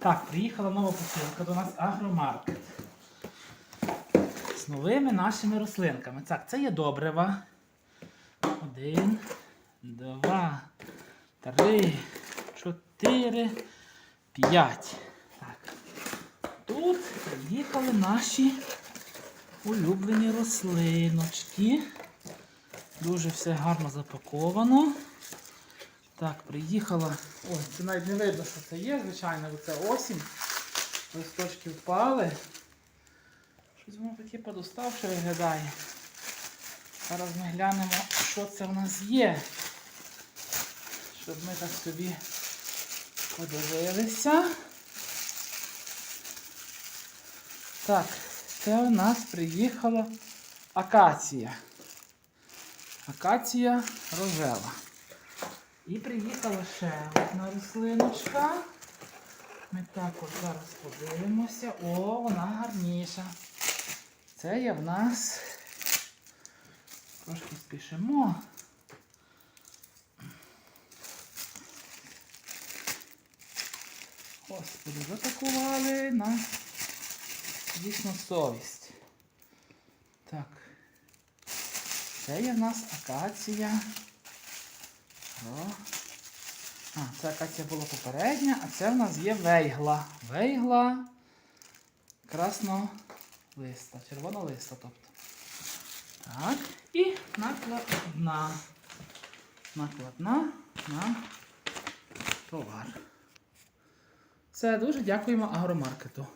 Так, приїхала нова посилка до нас агромаркет. З новими нашими рослинками. Так, це є добрива. Один, два, три, чотири, п'ять. Так. Тут приїхали наші улюблені рослиночки. Дуже все гарно запаковано. Так, приїхала. Ой, це навіть не видно, що це є, звичайно, бо це осінь. Листочки впали. Щось воно таке подоставше виглядає. Зараз ми глянемо, що це в нас є. Щоб ми так собі подивилися. Так, це у нас приїхала акація. Акація рожева. І приїхала ще одна рослиночка. Ми також зараз подивимося. О, вона гарніша. Це є в нас. Трошки спішимо. Господи, запакували на дійсно совість. Так. Це є в нас акація. А, це акація була попередня, а це в нас є вейгла. Вейгла краснолиста, червонолиста, тобто. Так. І накладна. Накладна на товар. Це дуже дякуємо агромаркету.